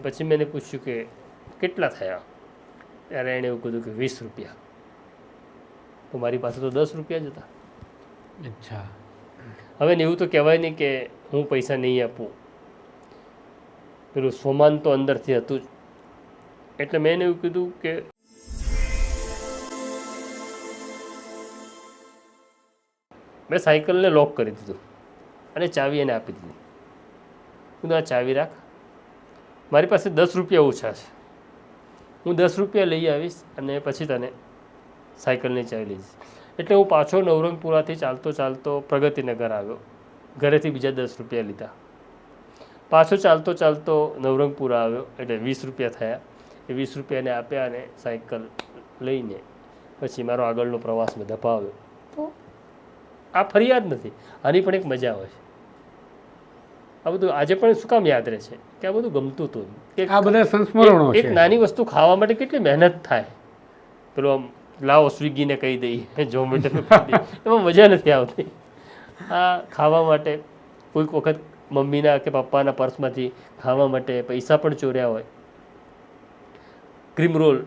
પછી મેં એને પૂછ્યું કે કેટલા થયા? ત્યારે એણે એવું કીધું કે વીસ રૂપિયા. તો મારી પાસે તો દસ રૂપિયા જ હતા. અચ્છા. હવે ને એવું તો કહેવાય નહીં કે હું પૈસા નહીં આપું. પેલું સોમાન તો અંદરથી હતું જ. એટલે મેં એને એવું કીધું કે મેં સાયકલને લોક કરી દીધું અને ચાવી એને આપી દીધી. કીધું આ ચાવી રાખ. મારી પાસે દસ રૂપિયા ઓછા છે. હું દસ રૂપિયા લઈ આવીશ અને પછી તને સાયકલની ચાવી લઈશ એટલે હું પાછો નવરંગપુરાથી ચાલતો ચાલતો પ્રગતિનગર આવ્યો. ઘરેથી બીજા દસ રૂપિયા લીધા. પાછો ચાલતો ચાલતો નવરંગપુરા આવ્યો. એટલે વીસ રૂપિયા થયા. એ વીસ રૂપિયાને આપ્યા અને સાયકલ લઈને પછી મારો આગળનો પ્રવાસ મેં ધપાવ્યો તો આ ફરિયાદ નથી. આની પણ એક મજા હોય છે. આ બધું આજે પણ શું કામ યાદ રહે છે કે આ બધું ગમતું હતું. કે આ બધા સંસ્મરણો એક- નાની વસ્તુ ખાવા માટે કેટલી મહેનત થાય. પેલો આમ લાવો સ્વિગીને કહી દઈએ ઝોમેટો એમાં મજા નથી આવતી. આ ખાવા માટે કોઈક વખત મમ્મીના કે પપ્પાના પર્સમાંથી ખાવા માટે પૈસા પણ ચોર્યા હોય. Cream roll.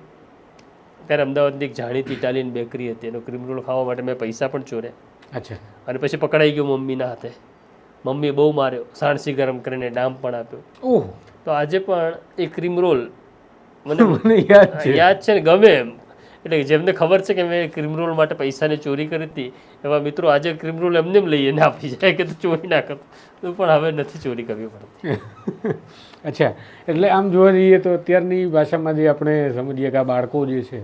ત્યારે અમદાવાદની એક જાણીતી ઇટાલિયન બેકરી હતી. એનો ક્રીમ રોલ ખાવા માટે મેં પૈસા પણ ચોર્યા. અચ્છા. અને પછી પકડાઈ ગયો મમ્મીના હાથે. મમ્મીએ બહુ માર્યો. સાણસી ગરમ કરીને ડામ પણ આપ્યો. ઓહ. તો આજે પણ એ ક્રીમ રોલ મને મને યાદ છે. યાદ છે ને ગમે એમ. એટલે જેમને ખબર છે કે મેં ક્રીમ રોલ માટે પૈસાની ચોરી કરી હતી એવા મિત્રો આજે ક્રીમ રોલ એમને એમ લઈને આપી જાય કે તું ચોરી ના કરતો તો પણ હવે નથી ચોરી કરવી પડતી. અચ્છા. એટલે આમ જોવા જઈએ તો અત્યારની ભાષામાં જે આપણે સમજીએ કે આ બાળકો જે છે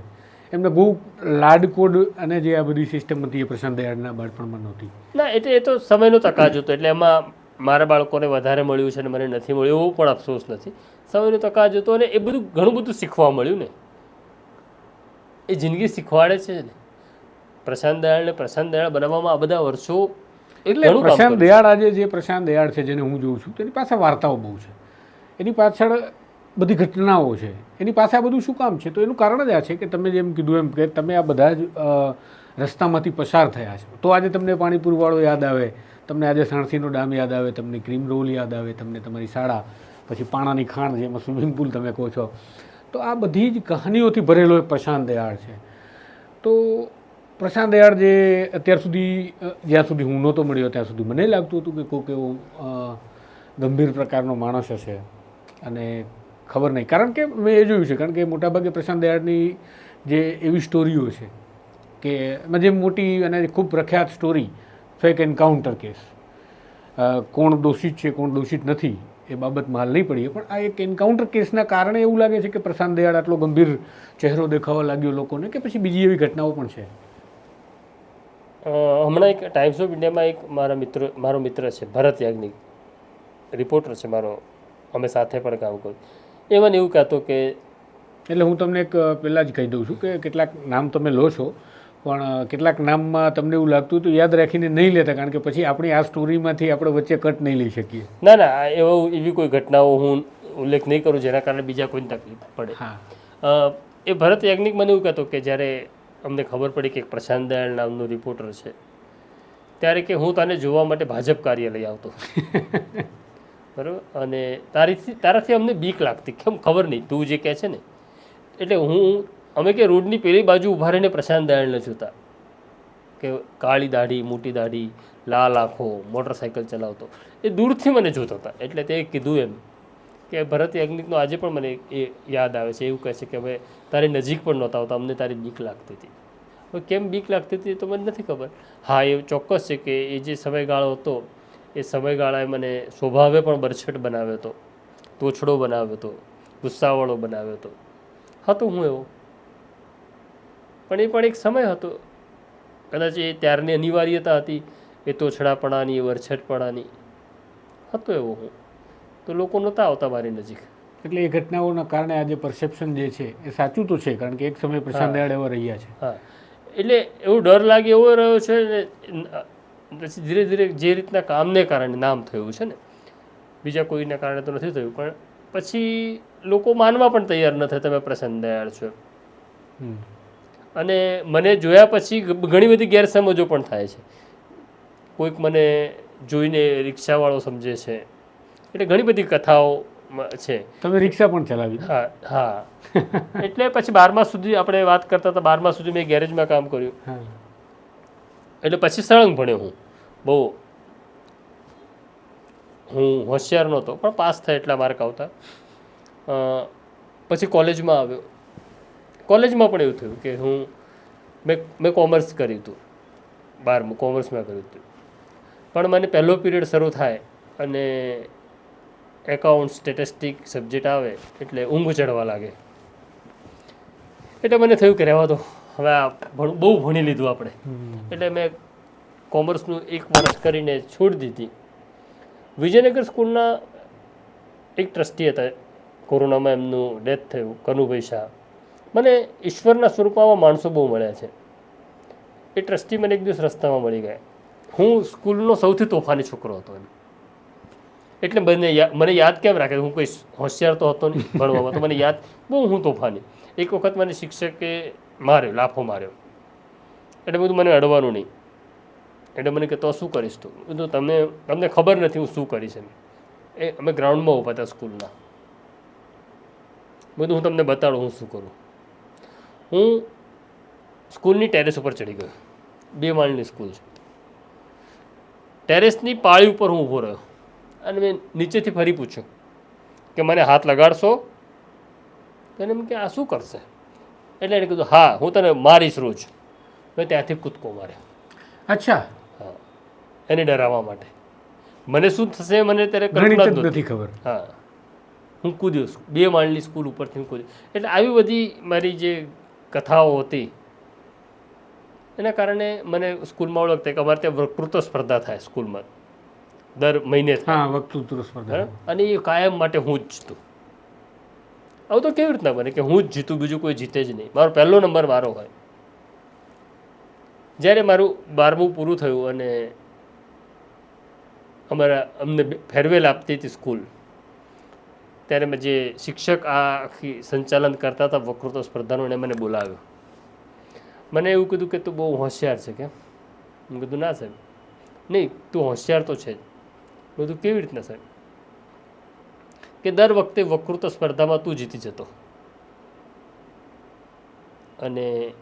એમને બહુ લાડકોડ અને જે આ બધી સિસ્ટમ હતી એ પ્રશાંત દયાળના બાળપણમાં નહોતી. ના એટલે એ તો સમયનો તકાજો હતો એટલે એમાં મારા બાળકોને વધારે મળ્યું છે અને મને નથી મળ્યું એવું પણ અફસોસ નથી. સમયનો તકાજો હતો અને એ બધું ઘણું બધું શીખવા મળ્યું ને. એ જિંદગી શીખવાડે છે ને. પ્રશાંત દયાળને પ્રશાંત દયાળ બનાવવામાં આ બધા વર્ષો એટલે પ્રશાંત દયાળ આજે જે પ્રશાંત દયાળ છે જેને હું જોઉં છું તેની પાસે વાર્તાઓ બહુ છે. એની પાછળ બધી ઘટનાઓ છે. એની પાસે આ બધું શું કામ છે? તો એનું કારણ જ આ છે કે તમે જેમ કીધું એમ કે તમે આ બધા જ રસ્તામાંથી પસાર થયા છો. તો આજે તમને પાણીપુરવાળો યાદ આવે, તમને આજે સાણસીનો ડામ યાદ આવે, તમને ક્રીમ રોલ યાદ આવે, તમને તમારી શાળા, પછી પાણાની ખાણ જેમાં સ્વિમિંગ પુલ તમે કહો છો. તો આ બધી જ કહાનીઓથી ભરેલો એક પ્રશાંત દયાળ છે. તો પ્રશાંત દયાળ જે અત્યાર સુધી જ્યાં સુધી હું નહોતો મળ્યો ત્યાં સુધી મને લાગતું હતું કે કોઈક એવો ગંભીર પ્રકારનો માણસ હશે. અને ખબર નહીં. કારણ કે મેં એ જોયું છે, કારણ કે મોટાભાગે પ્રશાંત દયાળની જે એવી સ્ટોરીઓ છે કે એમાં જે મોટી અને ખૂબ પ્રખ્યાત સ્ટોરી, ફેક એન્કાઉન્ટર કેસ કોણ દોષિત છે, કોણ દોષિત નથી, એ બાબતમાં હાલ નહીં પડીએ. પણ આ એક એન્કાઉન્ટર કેસના કારણે એવું લાગે છે કે પ્રશાંત દયાળ આટલો ગંભીર ચહેરો દેખાવા લાગ્યો લોકોને કે પછી બીજી એવી ઘટનાઓ પણ છે? હમણાં એક ટાઈમ્સ ઓફ ઇન્ડિયામાં એક મારા મિત્ર, મારો મિત્ર છે, ભરત યાજ્ઞિક રિપોર્ટર છે મારો. અમે સાથે પણ કામ કર્યું. એ મને એવું કહેતો કે એટલે હું તમને એક પહેલાં જ કહી દઉં છું કે કેટલાક નામ તમે લો છો પણ કેટલાક નામમાં તમને એવું લાગતું હતું યાદ રાખીને નહીં લેતા કારણ કે પછી આપણી આ સ્ટોરીમાંથી આપણે વચ્ચે કટ નહીં લઈ શકીએ. ના ના એવો એવી કોઈ ઘટનાઓ હું ઉલ્લેખ નહીં કરું જેના કારણે બીજા કોઈને તકલીફ પડે. હા. એ ભરત યાજ્ઞિક મને એવું કહેતો કે જ્યારે અમને ખબર પડી કે એક પ્રશાંત દયાળ નામનો રિપોર્ટર છે ત્યારે કે હું તને જોવા માટે ભાજપ કાર્યાલય આવતો. બરાબર? અને તારીથી તારાથી અમને બીક લાગતી. કેમ? ખબર નહીં. તું જે કહે છે ને. એટલે હું અમે કે રોડની પેલી બાજુ ઊભા રહીને પ્રશાંત દયાળને જોતા. કે કાળી દાઢી, મોટી દાઢી, લાલ આંખો મોટરસાઇકલ ચલાવતો. એ દૂરથી મને જોતો હતા. એટલે તે કીધું એમ કે ભરત યાજ્ઞિકનો આજે પણ મને એ યાદ આવે છે. એવું કહે છે કે હવે તારી નજીક પણ નહોતા આવતા અમને તારી બીક લાગતી હતી. હવે કેમ બીક લાગતી હતી એ તો મને નથી ખબર. હા, એ ચોક્કસ છે કે એ જે સમયગાળો હતો એ સમયગાળાએ મને સ્વભાવે પણ બરછટ બનાવ્યો હતો તોછડો બનાવ્યો હતો ગુસ્સાવાળો બનાવ્યો હતો. હતો હું એવો. પણ એ પણ એક સમય હતો. કદાચ એ ત્યારની અનિવાર્યતા હતી એ તોછડાપણાની એ વરછટપણાની હતો એવો હું. તો લોકો નહોતા આવતા મારી નજીક. એટલે એ ઘટનાઓના કારણે આજે પરસેપ્શન જે છે એ સાચું તો છે કારણ કે એક સમયે પ્રશાંત દયાળ એવા રહ્યા છે. હા. એટલે એવું ડર લાગે એવો રહ્યો છે ને પછી ધીરે ધીરે જે રીતના કામને કારણે નામ થયું છે ને બીજા કોઈના કારણે તો નથી થયું પણ પછી લોકો માનવા પણ તૈયાર ન થાય તમે પ્રસન્ન દયાળ છો. અને મને જોયા પછી ઘણી બધી ગેરસમજો પણ થાય છે. કોઈક મને જોઈને રિક્ષાવાળો સમજે છે એટલે ઘણી બધી કથાઓ છે. તમે રિક્ષા પણ ચલાવી. હા હા. એટલે પછી બારમા સુધી આપણે વાત કરતા હતા બારમા સુધી મેં ગેરેજમાં કામ કર્યું. એટલે પછી સળંગ ભણ્યો હું. બહુ હું હોશિયાર નહોતો, પણ પાસ થાય એટલા માર્ક આવતા. પછી કોલેજમાં આવ્યો. કોલેજમાં પણ એવું થયું કે હું મેં મેં કોમર્સ કર્યું હતું. બારમું કોમર્સમાં કર્યું હતું. પણ મને પહેલો પીરિયડ શરૂ થાય અને એકાઉન્ટ સ્ટેટિસ્ટિક સબ્જેક્ટ આવે એટલે ઊંઘ ચડવા લાગે. એટલે મને થયું કે રહેવા દો. હવે આ બહુ ભણી લીધું આપણે. એટલે મેં કોમર્સનું એક વર્ષ કરીને છોડી દીધી. વિજયનગર સ્કૂલના એક ટ્રસ્ટી હતા કોરોનામાં એમનું ડેથ થયું કનુભાઈ શાહ. મને ઈશ્વરના સ્વરૂપમાં માણસો બહુ મળ્યા છે. એ ટ્રસ્ટી મને એક દિવસ રસ્તામાં મળી ગયા. હું સ્કૂલનો સૌથી તોફાની છોકરો હતો એમ એટલે મને મને યાદ કેમ રાખે? હું કોઈ હોશિયાર તો હતો નહીં ભણવામાં તો મને યાદ બહુ હું તોફાની. એક વખત મને શિક્ષકે માર્યો, લાફો માર્યો. એટલે બધું મને અડવાનું નહીં. એટલે મને કે, તો શું કરીશ તું? બધું તમને તમને ખબર નથી હું શું કરીશ એમ. એ અમે ગ્રાઉન્ડમાં ઊભા હતા સ્કૂલના. બધું હું તમને બતાડું, હું શું કરું? હું સ્કૂલની ટેરેસ ઉપર ચડી ગયો. બે માળની સ્કૂલ છે. ટેરેસની પાળી ઉપર હું ઊભો રહ્યો. અને મેં નીચેથી ફરી પૂછ્યું કે, મને હાથ લગાડશો? એને એમ કે, આ શું કરશે? એટલે એને કીધું હા હું તને મારીશ રોજ. મેં ત્યાંથી કૂદકો માર્યો. અચ્છા. હા. એને ડરાવવા માટે. મને શું થશે મને ત્યારે કલ્પના જ નથી. ખબર. હા. હું કૂદ્યો છું. બે માળની સ્કૂલ ઉપરથી હું કૂદ્યો. એટલે આવી બધી મારી જે કથાઓ હતી એના કારણે મને સ્કૂલમાં ઓળખતા કે અમારે ત્યાં વક્તૃત્વ સ્પર્ધા થાય સ્કૂલમાં. દર મહિને થાય. હા વક્તૃત્વ સ્પર્ધા. અને એ કાયમ માટે હું જ જીતું આવું તો કેવી રીતના બને કે હું જ જીતું, બીજું કોઈ જીતે જ નહીં. મારો પહેલો નંબર મારો હોય. જ્યારે મારું બારમું પૂરું થયું અને અમારા અમને ફેરવેલ આપતી હતી સ્કૂલ, ત્યારે મેં જે શિક્ષક આ આખી સંચાલન કરતા હતા, વકૃત્વ સ્પર્ધાનું, એને મને બોલાવ્યો. મને એવું કીધું કે તું બહુ હોશિયાર છે કેમ મેં કીધું, ના સાહેબ. નહીં, તું હોશિયાર તો છે જ. બધું કેવી રીતના સાહેબ? કે દર વખતે વકૃત્વ સ્પર્ધામાં તું જીતી જતો. અને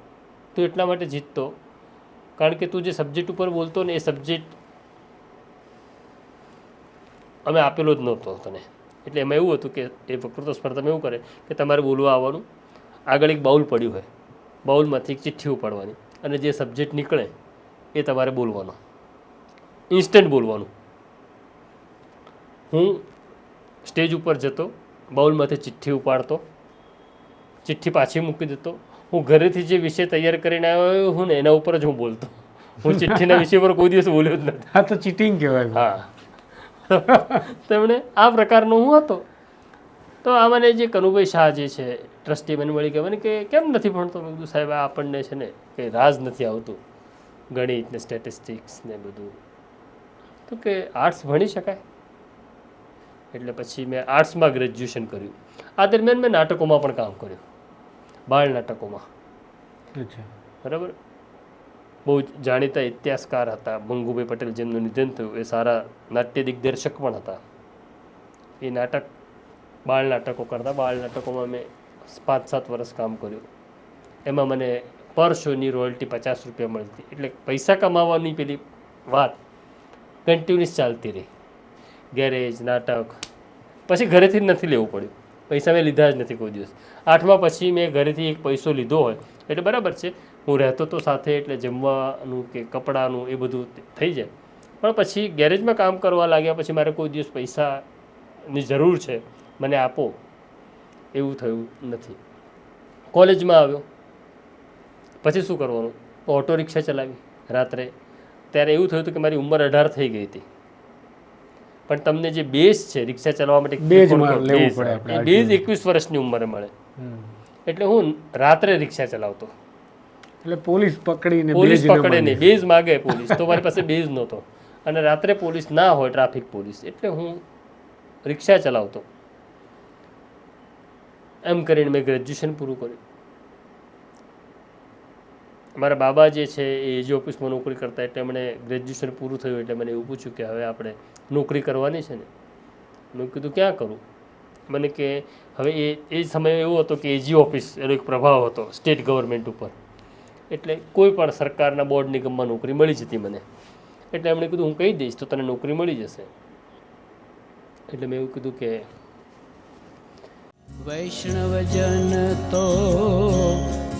તું એટલા માટે જીતતો, કારણ કે તું જે સબ્જેક્ટ ઉપર બોલતો ને એ સબ્જેક્ટ અમે આપેલો જ નહોતો તને. એટલે એમાં એવું હતું કે એ વક્તૃત્વ સ્પર્ધામાં એવું કરે કે તમારે બોલવા આવવાનું, આગળ એક બાઉલ પડ્યું હોય. બાઉલમાંથી એક ચિઠ્ઠી ઉપાડવાની અને જે સબ્જેક્ટ નીકળે એ તમારે બોલવાનો. ઇન્સ્ટન્ટ બોલવાનું. હું સ્ટેજ ઉપર જતો બાઉલમાંથી ચિઠ્ઠી ઉપાડતો ચિઠ્ઠી પાછી મૂકી દેતો. હું ઘરેથી જે વિષય તૈયાર કરીને આવ્યો હું ને એના ઉપર જ હું બોલતો. હું ચિઠ્ઠીના વિષય પર કોઈ દિવસ બોલ્યો જ નથી. હા તો ચીટિંગ કહેવાય. હા. તેમણે આ પ્રકારનો હું હતો. તો આ મને જે કનુભાઈ શાહ જે છે ટ્રસ્ટી મને મળી ગયા મને કે કેમ નથી ભણતો? મેં કીધું સાહેબ આપણને છે ને કે રાજ નથી આવતું. ગણિત ને સ્ટેટિસ્ટિક્સ ને બધું. તો કે આર્ટ્સ ભણી શકાય? એટલે પછી મેં આર્ટ્સમાં ગ્રેજ્યુએશન કર્યું. આ દરમિયાન મેં નાટકોમાં પણ કામ કર્યું. બાળ નાટકોમાં. બરાબર? બહુ જ જાણીતા ઇતિહાસકાર હતા. મંગુભાઈ પટેલ જેમનું નિધન થયું એ સારા નાટ્ય દિગ્દર્શક પણ હતા. એ નાટક બાળ નાટકો કરતા બાળ નાટકોમાં મેં પાંચ સાત વર્ષ કામ કર્યું. એમાં મને પર શોની રોયલ્ટી પચાસ રૂપિયા મળતી. એટલે પૈસા કમાવાની પેલી વાત કન્ટિન્યુઅસ ચાલતી રહી. ગેરેજ, નાટક. પછી ઘરેથી જ નથી લેવું પડ્યું. પૈસા મેં લીધા જ નથી કોઈ દિવસ. આઠમા પછી મેં ઘરેથી એક પૈસો લીધો હોય, એટલે બરાબર છે. હું રહેતો તો સાથે, એટલે જમવાનું કે કપડાનું એ બધું થઈ જાય. પણ પછી ગેરેજમાં કામ કરવા લાગ્યા પછી મારે કોઈ દિવસ પૈસાની જરૂર છે, મને આપો. એવું થયું નથી. કોલેજમાં આવ્યો. પછી શું કરવાનું? ઓટો રિક્ષા ચલાવી રાત્રે. ત્યારે એવું થયું હતું કે મારી ઉંમર અઢાર થઈ ગઈ હતી. પણ તમને જે બેઝ છે રિક્ષા ચલાવવા માટે બેઝ એ બેઝ એકવીસ વર્ષની ઉંમરે મળે. એટલે હું રાત્રે રિક્ષા ચલાવતો. એટલે પોલીસ પકડીને પોલીસ પકડે નહીં. બેઝ માગે પોલીસ. તો મારી પાસે બેઝ નહોતો. અને રાત્રે પોલીસ ના હોય ટ્રાફિક પોલીસ. એટલે હું રિક્ષા ચલાવતો. એમ કરીને મેં ગ્રેજ્યુએશન પૂરું કર્યું. મારા બાબા જે છે એ એજી ઓફિસમાં નોકરી કરતા એટલે એમણે ગ્રેજ્યુએશન પૂરું થયું એટલે મને એવું પૂછ્યું કે હવે આપણે નોકરી કરવાની છે ને? મેં કીધું, ક્યાં કરું? મને કે, હવે એ એ સમય એવો હતો કે એજી ઓફિસ એનો એક પ્રભાવ હતો સ્ટેટ ગવર્મેન્ટ ઉપર. એટલે કોઈ પણ સરકારના બોર્ડ નિગમમાં નોકરી મળી જતી મને. એટલે એમણે કીધું, હું કહી દઈશ, તો તને નોકરી મળી જશે. એટલે મેં એવું કીધું કે વૈષ્ણવજન તો